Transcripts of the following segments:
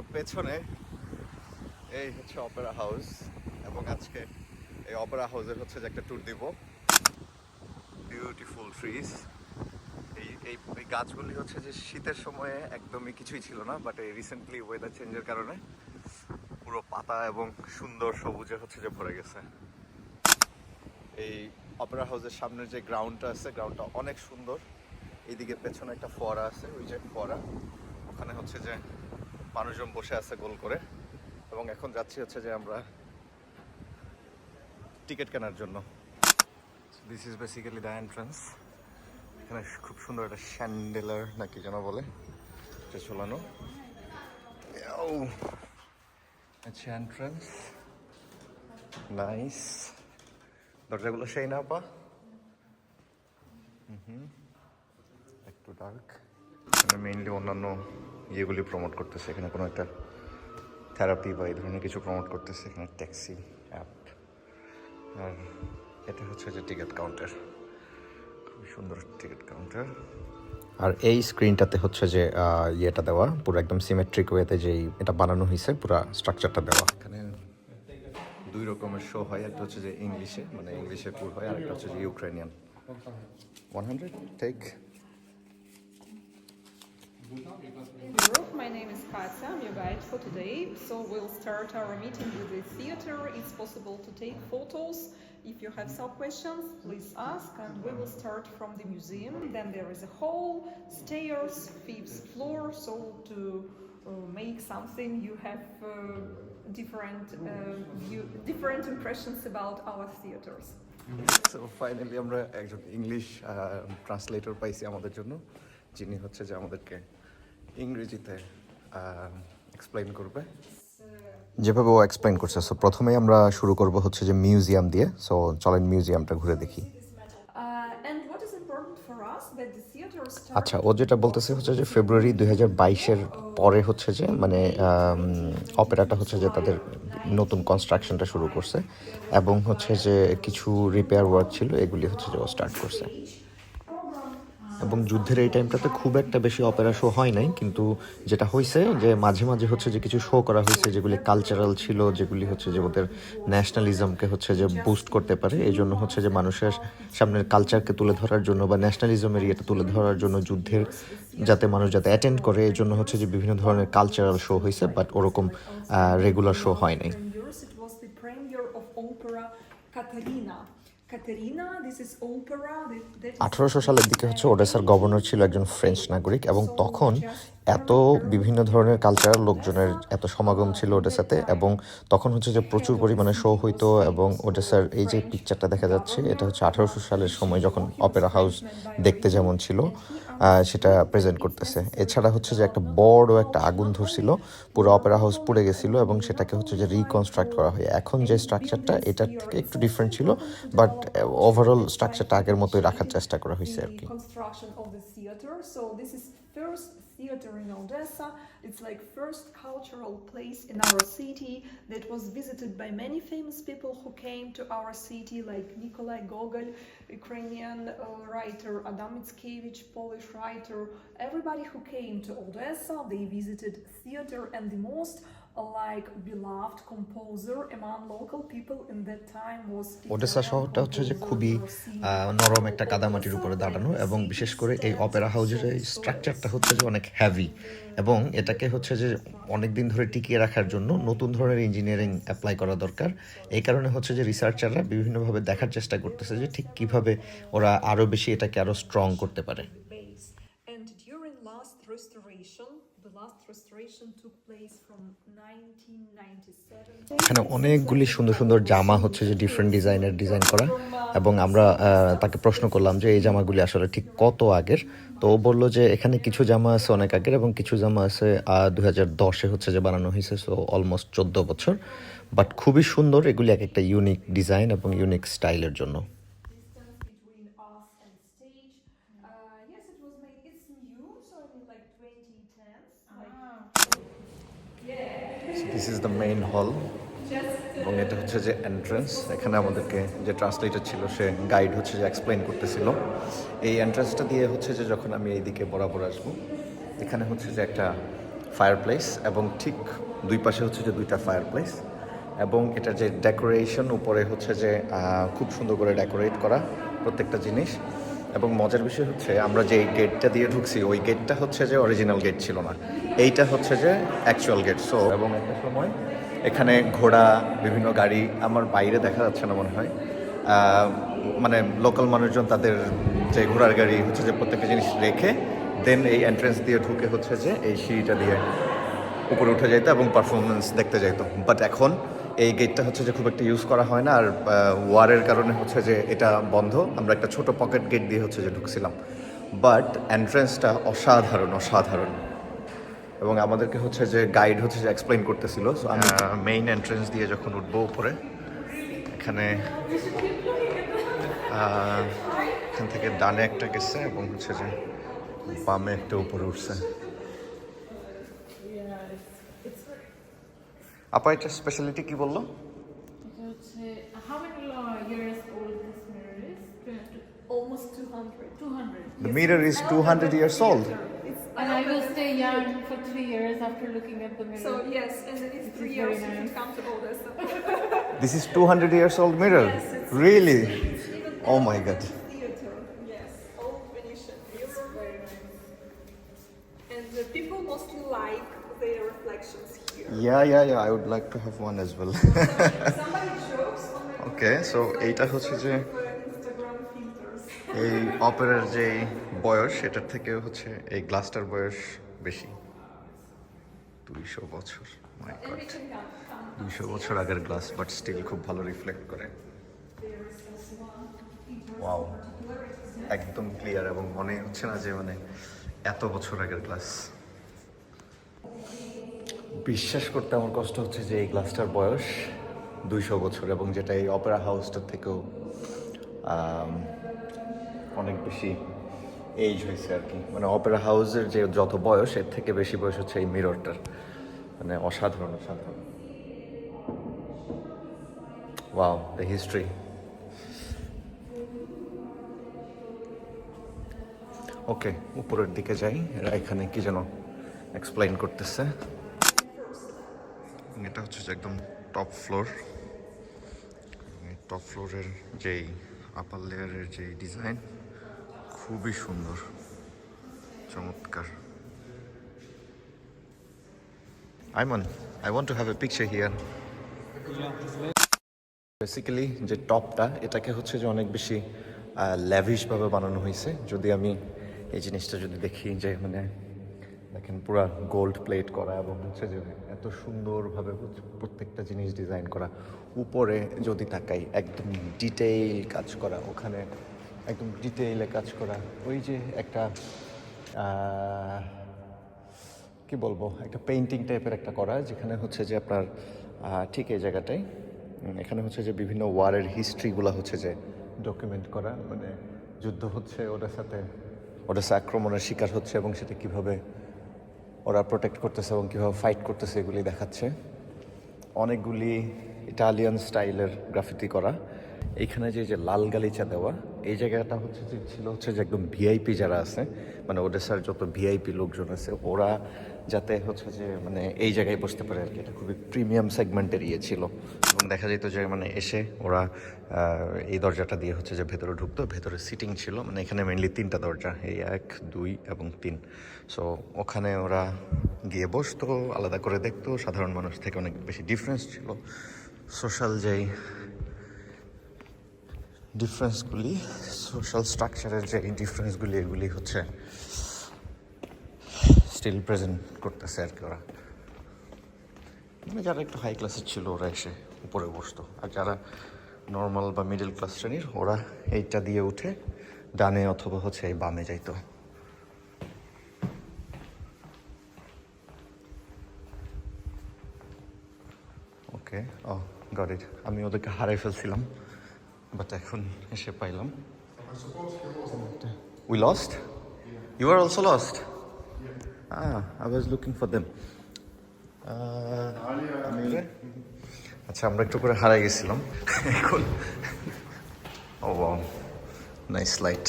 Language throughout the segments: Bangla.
আমার পেছনে এই হচ্ছে অপেরা হাউস এবং আজকে এই অপেরা হাউসের হচ্ছে যে একটা ট্যুর দিব। বিউটিফুল এই এই এই গাছগুলি হচ্ছে যে শীতের সময়ে একদমই কিছুই ছিল না বাট এই রিসেন্টলি ওয়েদার চেঞ্জের কারণে পুরো পাতা এবং সুন্দর সবুজে হচ্ছে যে ভরে গেছে। এই অপেরা হাউসের সামনের যে গ্রাউন্ডটা আছে গ্রাউন্ডটা অনেক সুন্দর। এইদিকে পেছনে একটা ফোয়ারা আছে, ওই যে ফোয়ারা। ওখানে হচ্ছে যে মানুষজন বসে আছে গোল করে। এবং এখন যাচ্ছি হচ্ছে যে আমরা টিকিট কেনার জন্য। This is basically the entrance এখানে খুব সুন্দর একটা স্যান্ডেলার নাকি যেন বলে, এটা ঝোলানো। আচ্ছা এন্ট্রান্স নাইস দরজাগুলো সেই না পা হুম একটু ডার্ক মেইনলি অন্যান্য ইয়েগুলি প্রমোট করতেছে। এখানে কোনো একটা থেরাপি বা এই ধরনের কিছু প্রমোট করতেছে, এখানে ট্যাক্সি অ্যাপ আর এটা হচ্ছে যে টিকিট কাউন্টার খুবই সুন্দর টিকিট কাউন্টার আর এই স্ক্রিনটাতে হচ্ছে যে ইয়েটা দেওয়া, পুরো একদম সিমেট্রিক ওয়েতে যেই এটা বানানো হয়েছে, পুরো স্ট্রাকচারটা দেওয়া। এখানে দুই রকমের শো হয়, একটা হচ্ছে যে ইংলিশে মানে ইংলিশে ট্যুর হয়, আর একটা হচ্ছে যে Ukrainian one hundred take Europe. My name is Katya. I'm your guide for today. So we'll start our meeting with the theater. It's possible to take photos. If you have some questions, please ask, and we will start from the museum. Then there is a hall, stairs, fifth floor. So to uh, make something, you have uh, different uh, view, different impressions about our theaters. So finally আমরা একজন ইংলিশ ট্রান্সলেটর পাইছি আমাদের জন্য যিনি হচ্ছে যে আমাদেরকে ইংরেজিতে এক্সপ্লেইন করবে যেভাবে ও এক্সপ্লেন করছে সো প্রথমেই আমরা শুরু করব হচ্ছে যে মিউজিয়াম দিয়ে সো চলেন মিউজিয়ামটা ঘুরে দেখি Uh. আচ্ছা ও যেটা বলতেছে হচ্ছে যে ফেব্রুয়ারি দুই হাজার বাইশের পরে হচ্ছে যে মানে অপেরাটা হচ্ছে যে তাদের নতুন কনস্ট্রাকশনটা শুরু করছে এবং হচ্ছে যে কিছু রিপেয়ার ওয়ার্ক ছিল এগুলি হচ্ছে যে ও স্টার্ট করছে এবং যুদ্ধের এই টাইমটাতে খুব একটা বেশি অপেরা শো হয় নাই, কিন্তু যেটা হয়েছে যে মাঝে মাঝে হচ্ছে যে কিছু শো করা হয়েছে যেগুলি কালচারাল ছিল, যেগুলি হচ্ছে যে ওদের ন্যাশনালিজমকে হচ্ছে যে বুস্ট করতে পারে, এই জন্য হচ্ছে যে মানুষের সামনের কালচারকে তুলে ধরার জন্য বা ন্যাশনালিজমের ইয়েটা তুলে ধরার জন্য যুদ্ধের যাতে মানুষ যাতে অ্যাটেন্ড করে, এই জন্য হচ্ছে যে বিভিন্ন ধরনের কালচারাল শো হয়েছে বাট ওরকম রেগুলার শো হয় নাই। আঠারোশো সালের দিকে হচ্ছে ওডেসার গভর্নর ছিল একজন ফ্রেঞ্চ নাগরিক এবং তখন এত বিভিন্ন ধরনের কালচারাল লোকজনের এত সমাগম ছিল ওডেসাতে এবং তখন হচ্ছে যে প্রচুর পরিমাণে শো হইতো এবং ওডেসার এই যে পিকচারটা দেখা যাচ্ছে এটা হচ্ছে আঠারোশো সালের সময় যখন অপেরা হাউস দেখতে যেমন ছিল সেটা প্রেজেন্ট করতেছে। এছাড়া হচ্ছে যে একটা বড় একটা আগুন ধরছিল পুরো অপেরা হাউস পুড়ে গেছিল এবং সেটাকে হচ্ছে যে রিকনস্ট্রাক্ট করা হয় এখন যে স্ট্রাকচারটা এটার থেকে একটু ডিফারেন্ট ছিল বাট ওভারঅল স্ট্রাকচারটা আগের মতোই রাখার চেষ্টা করা হয়েছে আর কি theater in Odessa. It's like first cultural place in our city that was visited by many famous people who came to our city, like Nikolai Gogol, Ukrainian uh, writer, Adam Mickiewicz, Polish writer. Everybody who came to Odessa, they visited theater, and the most like beloved composer among local people in that time was Odessa Italian শহরটা হচ্ছে যে খুবই নরম একটা কাদামাটির উপরে দাঁড়ানো এবং বিশেষ করে এই অপেরা হাউসের এই স্ট্রাকচারটা হচ্ছে যে অনেক হ্যাভি এবং এটাকে হচ্ছে যে অনেক দিন ধরে টিকিয়ে রাখার জন্য নতুন ধরনের ইঞ্জিনিয়ারিং অ্যাপ্লাই করা দরকার। এই কারণে হচ্ছে যে রিসার্চাররা বিভিন্নভাবে দেখার চেষ্টা করতেছে যে ঠিক কীভাবে ওরা আরও বেশি এটাকে আরও স্ট্রং করতে পারে। এখানে অনেকগুলি সুন্দর সুন্দর জামা হচ্ছে যে ডিফারেন্ট ডিজাইনের ডিজাইন করা। এবং আমরা তাকে প্রশ্ন করলাম যে এই জামাগুলি আসলে ঠিক কত আগের? তো ও বলল যে এখানে কিছু জামা আছে অনেক আগের এবং কিছু জামা আছে দু হাজার দশে হচ্ছে যে বানানো হয়েছে সো অলমোস্ট চোদ্দ বছর। বাট খুবই সুন্দর, এগুলি এক একটা ইউনিক ডিজাইন এবং ইউনিক স্টাইলের জন্য Distance between us and stage. Uh, yes, it was made, it's new, so I mean like 2010s. Like this is the main hall এবং এটা হচ্ছে যে এন্ট্রান্স এখানে আমাদেরকে যে ট্রান্সলেটার ছিল, সে গাইড হচ্ছে যে এক্সপ্লেন করতেছিল। এই এন্ট্রান্সটা দিয়ে হচ্ছে যে যখন আমি এইদিকে বরাবর আসব, এখানে হচ্ছে যে একটা ফায়ার প্লেস এবং ঠিক দুই পাশে হচ্ছে যে দুইটা ফায়ার প্লেস এবং এটা যে ডেকোরেশন উপরে হচ্ছে যে খুব সুন্দর করে ডেকোরেট করা প্রত্যেকটা জিনিস। এবং মজার বিষয় হচ্ছে, আমরা যে গেটটা দিয়ে ঢুকছি, ওই গেটটা হচ্ছে যে অরিজিনাল গেট ছিল না। এইটা হচ্ছে যে অ্যাকচুয়াল গেট সো এবং একটা সময় এখানে ঘোড়া, বিভিন্ন গাড়ি, আমার বাইরে দেখা যাচ্ছে না মনে হয়। মানে লোকাল মানুষজন তাদের যে ঘোড়ার গাড়ি হচ্ছে যে প্রত্যেকটা জিনিস রেখে দেন এই এন্ট্রেন্স দিয়ে ঢুকে হচ্ছে যে এই সিঁড়িটা দিয়ে উপরে উঠে যেত এবং পারফরমেন্স দেখতে যেত বাট এখন এই গেটটা হচ্ছে যে খুব একটা ইউজ করা হয় না, আর ওয়ারের কারণে হচ্ছে যে এটা বন্ধ। আমরা একটা ছোট পকেট গেট দিয়ে হচ্ছে যে ঢুকছিলাম। বাট এন্ট্রেন্সটা অসাধারণ অসাধারণ। এবং আমাদেরকে হচ্ছে যে গাইড হচ্ছে যে এক্সপ্লেন করতেছিল। মেইন এন্ট্রেন্স দিয়ে যখন উঠবো উপরে, এখানে এখান থেকে ডানে একটা গেছে এবং হচ্ছে যে বামে একটা উপরে উঠছে। আপা এটা স্পেশালিটি কি বলল এটা হচ্ছে how many uh, years old this mirror is? Almost 200. 200. The mirror is 200 years old. And I will stay young for three years after looking at the mirror. So yes, and then it's three is years nice. come to Odessa. This is 200 years old mirror. Yes, Really? Oh my God. the Theater. Yes, old Venetian mirror. very nice. And the people mostly like their reflections here. Yeah, yeah, yeah. I would like to have one as well. Okay, so এইটা হচ্ছে যে. এই অপেরার যে বয়স এটার থেকে হচ্ছে এই গ্লাসটার বয়স বেশি দুইশো বছর মাই come. দুইশো বছর আগের গ্লাস বাট স্টিল খুব ভালো রিফ্লেক্ট করে ওয়াও একদম ক্লিয়ার এবং মনে হচ্ছে না যে মানে এত বছর আগের গ্লাস বিশ্বাস করতে আমার কষ্ট হচ্ছে যে এই গ্লাসটার বয়স দুইশো বছর এবং যেটা এই অপেরা হাউসটার থেকেও অনেক বেশি এইজ হয়েছে আর কি। মানে অপেরা হাউসের যে যত বয়স, এর থেকে বেশি বয়স হচ্ছে এই মিররটার মানে অসাধারণ অসাধারণ। ওয়াও দ্য হিস্ট্রি ওকে উপরের দিকে যাই। এরা এখানে কি যেন এক্সপ্লেইন করতেছে। এটা হচ্ছে যে একদম টপ ফ্লোর টপ ফ্লোরের যেই আপার লেয়ারের যেই ডিজাইন খুবই সুন্দর। চমৎকার। I mean I want to have a picture here basically যে টপটা এটাকে হচ্ছে যে অনেক বেশি ল্যাভিশভাবে বানানো হয়েছে। যদি আমি এই জিনিসটা যদি দেখি যে মানে দেখেন পুরা গোল্ড প্লেট করা এবং হচ্ছে যে এত সুন্দরভাবে প্রত্যেকটা জিনিস ডিজাইন করা। উপরে যদি তাকাই একদম ডিটেইল কাজ করা। ওখানে একদম ডিটেইলে কাজ করা। ওই যে একটা কি বলব? একটা পেইন্টিং টাইপের একটা করা যেখানে হচ্ছে যে আপনার ঠিক এই জায়গাটায় উম, এখানে হচ্ছে যে বিভিন্ন ওয়ারের হিস্ট্রিগুলো হচ্ছে যে ডকুমেন্ট করা। মানে যুদ্ধ হচ্ছে ওটার সাথে ওটার সাথে আক্রমণের শিকার হচ্ছে এবং সেটা কীভাবে ওরা প্রোটেক্ট করতেছে এবং কীভাবে ফাইট করতেছে এগুলি দেখাচ্ছে। অনেকগুলি ইটালিয়ান স্টাইলের গ্রাফিতি করা। এখানে যে যে লাল গালিচা দেওয়া এই জায়গাটা হচ্ছে যে ছিল হচ্ছে যে একদম ভিআইপি যারা আছে মানে ওডেসার যত ভিআইপি লোকজন আছে, ওরা যাতে হচ্ছে যে মানে এই জায়গায় বসতে পারে আর কি। এটা খুবই প্রিমিয়াম সেগমেন্টের ইয়ে ছিল। এবং দেখা যেত যে মানে এসে ওরা এই দরজাটা দিয়ে হচ্ছে যে ভেতরে ঢুকতো, ভেতরে সিটিং ছিল। মানে এখানে মেনলি তিনটা দরজা, এই এক, দুই এবং তিন। সো ওখানে ওরা গিয়ে বসতো, আলাদা করে দেখতো। সাধারণ মানুষ থেকে অনেক বেশি ডিফারেন্স ছিল। সোশ্যাল যেই ডিফারেন্সগুলি সোশ্যাল স্ট্রাকচারের যে এই ডিফারেন্সগুলি এগুলি হচ্ছে স্টিল প্রেজেন্ট করতেছে আর কি ওরা। মানে যারা একটু হাই ক্লাসের ছিল, ওরা এসে উপরে বসতো। আর যারা নর্মাল বা মিডল ক্লাস শ্রেণির, ওরা এইটা দিয়ে উঠে ডানে অথবা হচ্ছে এই বামে যাইতো। ওকে ও গড ইট আমি ওদেরকে হারাই ফেলছিলাম। বাট এখন এসে পাইলাম। We lost you are also lost looking for them. Uh, আমি আচ্ছা আমরা একটু করে হারাই গেছিলাম। এখন ও নাইস লাইট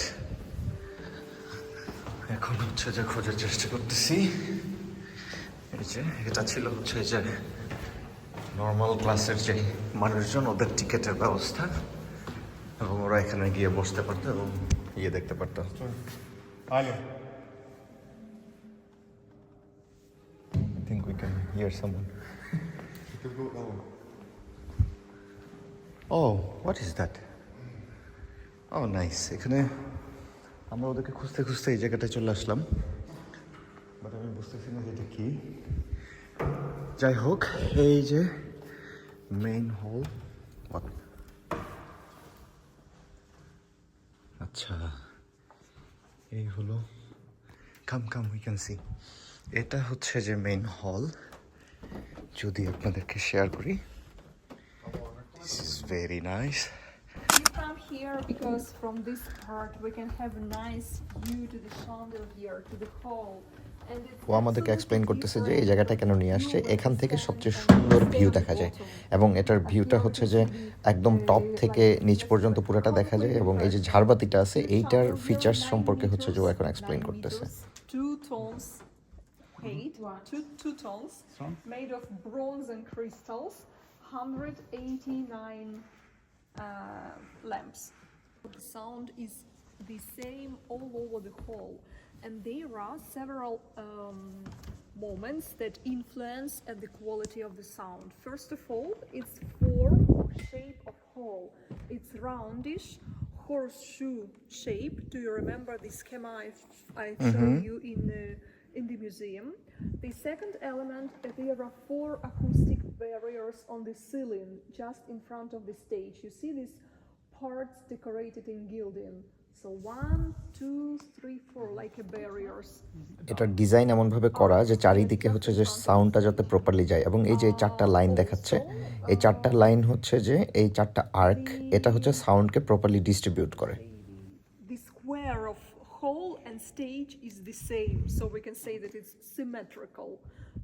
এখন হচ্ছে যে খোঁজার চেষ্টা করতেছি। এই যে এটা ছিল হচ্ছে যে নর্মাল ক্লাসের যে মানুষজন ওদের টিকেটের ব্যবস্থা। এবং ওরা এখানে গিয়ে বসতে পারতো এবং ইয়ে দেখতে পারতো। Hello I think we can hear oh oh, what is that? Oh, nice. এখানে আমরা ওদেরকে খুঁজতে খুঁজতে এই জায়গাটায় চলে আসলাম। বাট আমি বুঝতেছি না যে এটা কী। যাই হোক এই যে মেইন হল আচ্ছা এই হলো come come we can see এটা হচ্ছে যে মেইন হল যদি আপনাদেরকে শেয়ার করি this is very nice come here because from this part we can have a nice view to the chandelier, to the hall. ও আমাদেরকে absolutely করতেছে যে এই জায়গাটা কেন নিয়ে আসছে। এখান থেকে সবচেয়ে সুন্দর ভিউ দেখা যায়। এবং এটার ভিউটা হচ্ছে যে একদম টপ থেকে নিচ পর্যন্ত পুরোটা দেখা যায় এবং এই যে ঝাড়বাতিটা আছে এইটার ফিচার্স সম্পর্কে হচ্ছে যে ও এখন এক্সপ্লেইন করতেছে। Two tones height, two, two tones made of bronze and crystals, 189 uh. The sound is the same all over the hall, and there are several um, moments that influence at the quality of the sound. First of all, its form or shape of hall. It's roundish, horseshoe shape. Do you remember the schema I, I showed you in the in the museum? The second element, uh, there are four acoustic barriers on the ceiling just in front of the stage. You see these parts decorated in gilding. এটার ডিজাইন এমনভাবে করা যে চারিদিকে হচ্ছে যে সাউন্ডটা যাতে প্রপারলি যায় এবং এই যে চারটা লাইন দেখাচ্ছে এই চারটা লাইন হচ্ছে যে এই চারটা আর্ক এটা হচ্ছে সাউন্ডকে প্রপারলি ডিস্ট্রিবিউট করে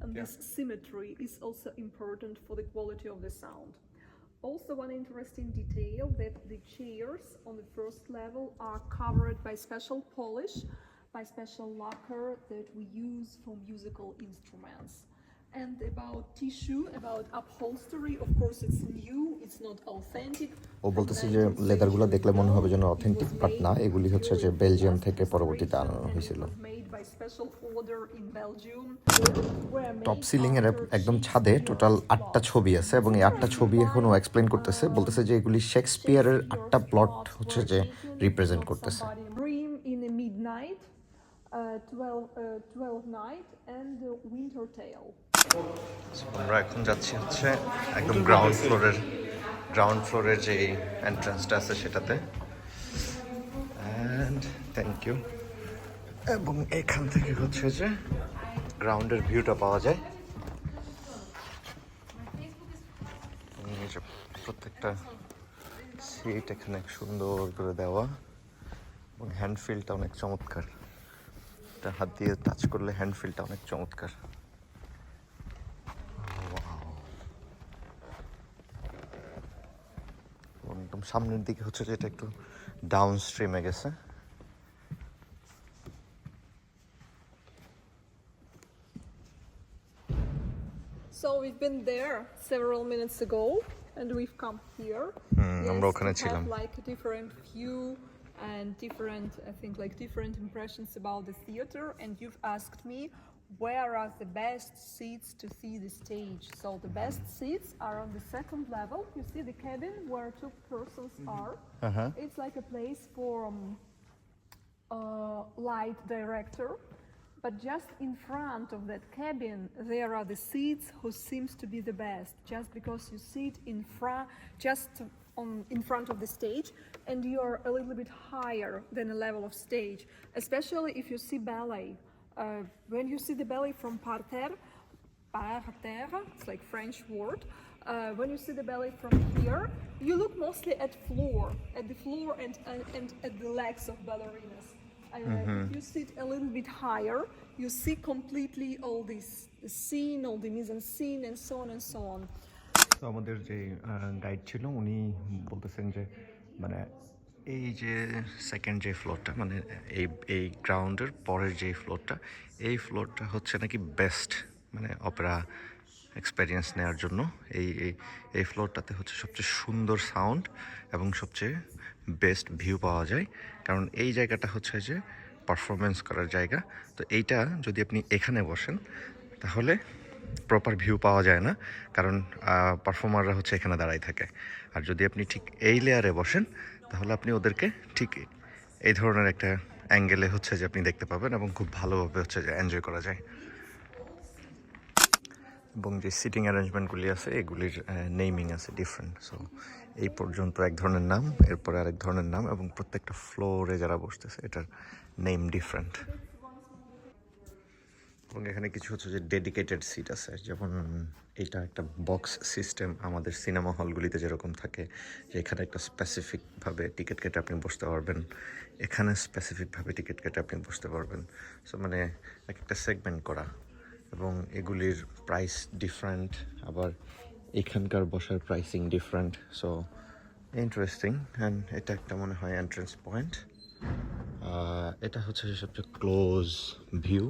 And yeah. this symmetry is also important for the quality of the. Also, one interesting detail that the chairs on the first level are covered by special polish, by special lacquer that we use for musical instruments. And about tissue, about upholstery, of course it's new, it's not authentic. ও বলতেছে যে লেদারগুলো দেখলে মনে হবে যেন অথেন্টিক বাট না এগুলি হচ্ছে যে বেলজিয়াম থেকে পরবর্তীতে আনানো হয়েছিল টপ সিলিং এর একদম ছাদে টোটাল আটটা ছবি আছে এবং এই আটটা ছবি এখনও এক্সপ্লেন করতেছে বলতেছে যে এগুলি শেক্সপিয়ারের আটটা প্লট হচ্ছে যে রিপ্রেজেন্ট করতেছে Uh, 12, uh, 12 night and the. আমরা এখন যাচ্ছি হচ্ছে একদম গ্রাউন্ড ফ্লোরের গ্রাউন্ড ফ্লোরের যে এন্ট্রান্সটা আছে সেটাতে। অ্যান্ড থ্যাংক ইউ এবং এখান থেকে হচ্ছে যে গ্রাউন্ডের ভিউটা পাওয়া যায়। প্রত্যেকটা সিট এখানে সুন্দর করে দেওয়া। এবং হ্যান্ড হ্যান্ডফিলটা অনেক চমৎকার। হাত দিয়ে টাচ করলে হ্যান্ড হ্যান্ডফিলটা অনেক চমৎকার। একদম সামনের দিকে হচ্ছে যে এটা একটু ডাউন স্ট্রিমে গেছে So we've been there several minutes ago, and we've come here. আমরা Yes, ওখানে to ছিলাম। have like a different view and different, I think, like different impressions about the theater. And you've asked me where are the best seats to see the stage. So the best seats are on the second level. You see the cabin where two persons are. It's like a place for um, uh, light director. But just in front of that cabin, there are the seats who seems to be the best. Just because you sit in front, just on in front of the stage, and you are a little bit higher than the level of stage. Especially if you see ballet. Uh, when you see the ballet from parterre, parterre, it's like French word. Uh, when you see the ballet from here, you look mostly at floor, at the floor and and, and at the legs of ballerinas. Uh, If you sit a little bit higher, you see completely all this scene, all the mise en scene, and so on and so on. তো আমাদের যে গাইড ছিল উনি বলতেছেন যে মানে এই যে সেকেন্ড যে ফ্লোরটা মানে এই এই গ্রাউন্ডের পরের যে ফ্লোরটা এই ফ্লোরটা হচ্ছে নাকি বেস্ট মানে অপেরা এক্সপেরিয়েন্স নেওয়ার জন্য। এই, এই- ফ্লোরটাতে হচ্ছে সবচেয়ে সুন্দর সাউন্ড এবং সবচেয়ে বেস্ট ভিউ পাওয়া যায়। কারণ এই জায়গাটা হচ্ছে যে পারফরমেন্স করার জায়গা। তো এইটা যদি আপনি এখানে বসেন, তাহলে প্রপার ভিউ পাওয়া যায় না, কারণ পারফর্মাররা হচ্ছে এখানে দাঁড়াই থাকে। আর যদি আপনি ঠিক এই লেয়ারে বসেন, তাহলে আপনি ওদেরকে ঠিক এই ধরনের একটা অ্যাঙ্গেলে হচ্ছে যে আপনি দেখতে পাবেন এবং খুব ভালোভাবে হচ্ছে যে এনজয় করা যায়। এবং যে সিটিং অ্যারেঞ্জমেন্টগুলি আছে, এগুলির নেমিং আছে ডিফারেন্ট সো এই পর্যন্ত এক ধরনের নাম, এরপরে আরেক ধরনের নাম এবং প্রত্যেকটা ফ্লোরে যারা বসতেছে, এটার নেম ডিফারেন্ট এবং এখানে কিছু হচ্ছে যে ডেডিকেটেড সিট আছে। যেমন এটা একটা বক্স সিস্টেম আমাদের সিনেমা হলগুলিতে যেরকম থাকে যে এখানে একটা স্পেসিফিকভাবে টিকিট কেটে আপনি বসতে পারবেন। এখানে স্পেসিফিকভাবে টিকিট কেটে আপনি বসতে পারবেন। সো মানে এক একটা সেগমেন্ট করা। এবং এগুলির প্রাইস ডিফারেন্ট আবার এখানকার বসার pricing different so interesting and এটা একটা মনে হয় এন্ট্রেন্স পয়েন্ট এটা হচ্ছে সবচেয়ে ক্লোজ ভিউ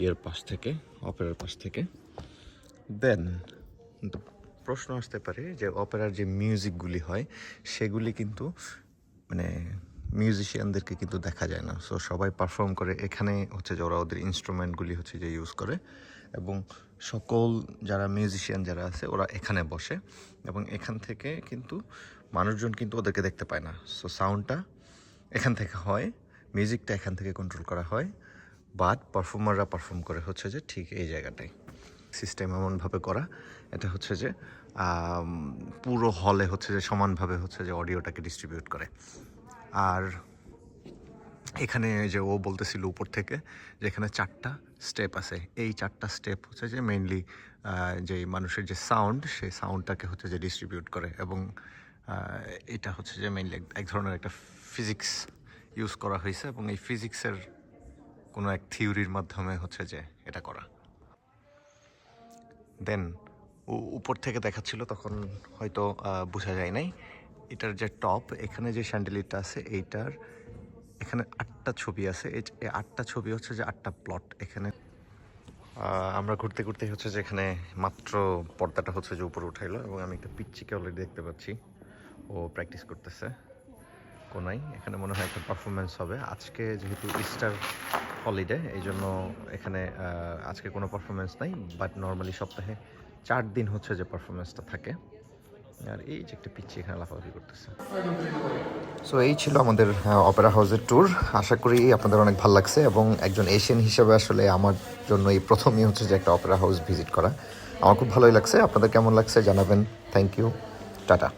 ইয়ের পাশ থেকে অপেরার পাশ থেকে। দেন প্রশ্ন আসতে পারে যে অপেরার যে মিউজিকগুলি হয়, সেগুলি কিন্তু মানে মিউজিশিয়ানদেরকে কিন্তু দেখা যায় না। সো সবাই পারফর্ম করে। এখানে হচ্ছে যে ওরা ওদের ইনস্ট্রুমেন্টগুলি হচ্ছে যে ইউজ করে। এবং সকল যারা মিউজিশিয়ান যারা আছে, ওরা এখানে বসে। এবং এখান থেকে কিন্তু মানুষজন কিন্তু ওদেরকে দেখতে পায় না। সো সাউন্ডটা এখান থেকে হয় মিউজিকটা এখান থেকে কন্ট্রোল করা হয়। বাট পারফর্মাররা পারফর্ম করে হচ্ছে যে ঠিক এই জায়গাটায় সিস্টেম এমনভাবে করা, এটা হচ্ছে যে পুরো হলে হচ্ছে যে সমানভাবে হচ্ছে যে অডিওটাকে ডিস্ট্রিবিউট করে। আর এখানে যে ও বলতেছিল উপর থেকে যে এখানে চারটা স্টেপ আছে। এই চারটা স্টেপ হচ্ছে যে মেইনলি যে মানুষের যে সাউন্ড সেই সাউন্ডটাকে হচ্ছে যে ডিস্ট্রিবিউট করে এবং এটা হচ্ছে যে মেইনলি এক ধরনের একটা ফিজিক্স ইউজ করা হয়েছে এবং এই ফিজিক্সের কোনো এক থিওরির মাধ্যমে হচ্ছে যে এটা করা। দেন উপর থেকে দেখাচ্ছিল, তখন হয়তো বোঝা যায় নাই। এটার যে টপ, এখানে যে স্যান্ডেলিটা আছে, এইটার এখানে আটটা ছবি আছে। এই আটটা ছবি হচ্ছে যে আটটা প্লট এখানে আমরা ঘুরতে ঘুরতে হচ্ছে যে এখানে মাত্র পর্দাটা হচ্ছে যে উপরে উঠাইলো এবং আমি একটা পিচ্চিকে অলরেডি দেখতে পাচ্ছি। ও প্র্যাকটিস করতেছে। কোনাই এখানে মনে হয় একটা পারফরমেন্স হবে। আজকে যেহেতু ইস্টার হলিডে এই জন্য এখানে আজকে কোনো পারফরমেন্স নাই বাট নর্মালি সপ্তাহে চার দিন হচ্ছে যে পারফরমেন্সটা থাকে। আর এই যে একটা পিচ্ছি এখানে লাফালাফি করতেছে। সো এই ছিল আমাদের অপেরা হাউসের ট্যুর আশা করি আপনাদের অনেক ভালো লাগছে এবং একজন এশিয়ান হিসেবে আসলে আমার জন্য এই প্রথমই হচ্ছে যে একটা অপেরা হাউস ভিজিট করা। আমার খুব ভালোই লাগছে। আপনাদের কেমন লাগছে জানাবেন। Thank you tata